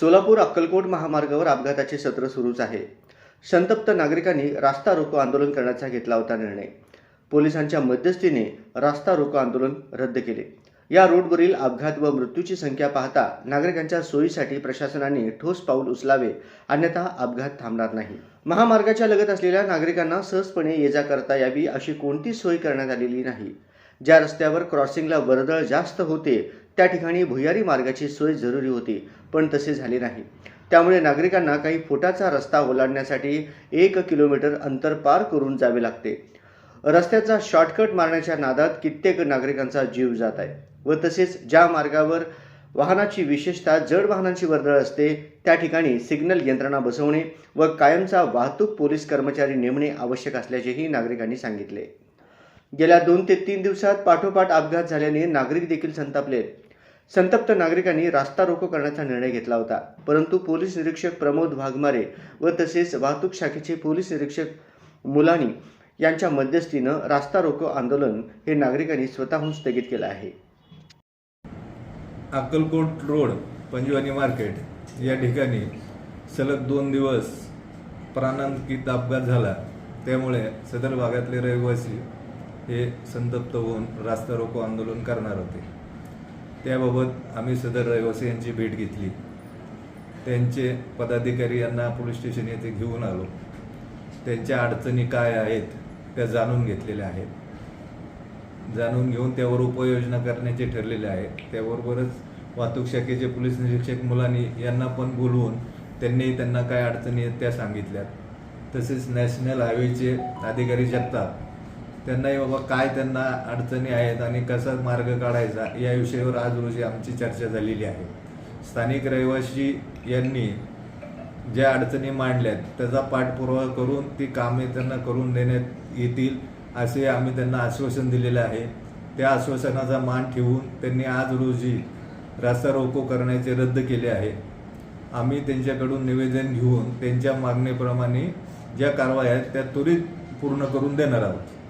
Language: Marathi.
सोलापूर अक्कलकोट महामार्गावर अपघाताचे सत्र सुरूच आहे. संतप्त नागरिकांनी रास्ता रोको आंदोलन करण्याचा घेतला होता निर्णय. पोलिसांच्या मध्यस्थीने रास्ता रोको आंदोलन रद्द केले. या रोडवरील अपघात व मृत्यूची संख्या पाहता नागरिकांच्या सोयीसाठी प्रशासनाने ठोस पाऊल उचलावे अन्यथा अपघात थांबणार नाही. महामार्गाच्या लगत असलेल्या नागरिकांना सहजपणे ये जा करता यावी अशी कोणतीच सोय करण्यात आलेली नाही. ज्या रस्त्यावर क्रॉसिंगला वर्दळ जास्त होते त्या ठिकाणी भुयारी मार्गाची सोय जरुरी होती पण तसे झाले नाही. त्यामुळे नागरिकांना काही फुटाचा रस्ता ओलांडण्यासाठी एक किलोमीटर अंतर पार करून जावे लागते. रस्त्याचा शॉर्टकट मारण्याच्या नादात कित्येक नागरिकांचा जीव जात आहे व तसेच ज्या मार्गावर वाहनाची विशेषतः जड वाहनांची वर्दळ असते त्या ठिकाणी सिग्नल यंत्रणा बसवणे व कायमचा वाहतूक पोलीस कर्मचारी नेमणे आवश्यक असल्याचेही नागरिकांनी सांगितले. गेल्या दोन ते तीन दिवसात पाठोपाठ अपघात झाल्याने नागरिक देखील संतापले. संतप्त नागरिकांनी रास्ता रोको करण्याचा निर्णय घेतला होता. परंतु पोलीस निरीक्षक प्रमोद वाघमारे व तसेच वाहतूक शाखेचे पोलीस निरीक्षक मुलानी यांच्या मध्यस्थीनं रास्ता रोको आंदोलन हे नागरिकांनी स्वतःहून स्थगित केलं आहे. अक्कलकोट रोड पंजवानी मार्केट या ठिकाणी सलग दोन दिवस प्राणांकित अपघात झाला. त्यामुळे सदर भागातले रहिवासी हे संतप्त होऊन रास्ता रोको आंदोलन करणार होते. त्याबाबत आम्ही सदर रहिवासी यांची भेट घेतली. त्यांचे पदाधिकारी यांना पोलीस स्टेशन येथे घेऊन आलो. त्यांच्या अडचणी काय आहेत त्या जाणून घेतलेल्या आहेत. जाणून घेऊन त्यावर उपाययोजना करण्याचे ठरलेले आहे. त्याबरोबरच वाहतूक शाखेचे पोलीस निरीक्षक मुलांनी यांना पण बोलवून त्यांनी त्यांना काय अडचणी आहेत त्या सांगितल्यात. तसेच नॅशनल हायवेचे अधिकारी जगतात त्यांनाही बाबा काय त्यांना अडचणी आहेत आणि कसा मार्ग काढायचा या विषयावर आज रोजी आमची चर्चा झालेली आहे. स्थानिक रहिवासी यांनी ज्या अडचणी मांडल्यात त्याचा पाठपुरावा करून ती कामे त्यांना करून देण्यात येतील असे आम्ही त्यांना आश्वासन दिलेले आहे. त्या आश्वासनाचा मान ठेवून त्यांनी आज रोजी रास्ता रोको करण्याचे रद्द केले आहे. आम्ही त्यांच्याकडून निवेदन घेऊन त्यांच्या मागणीप्रमाणे ज्या कारवाई आहेत त्या त्वरित पूर्ण करून देणार आहोत.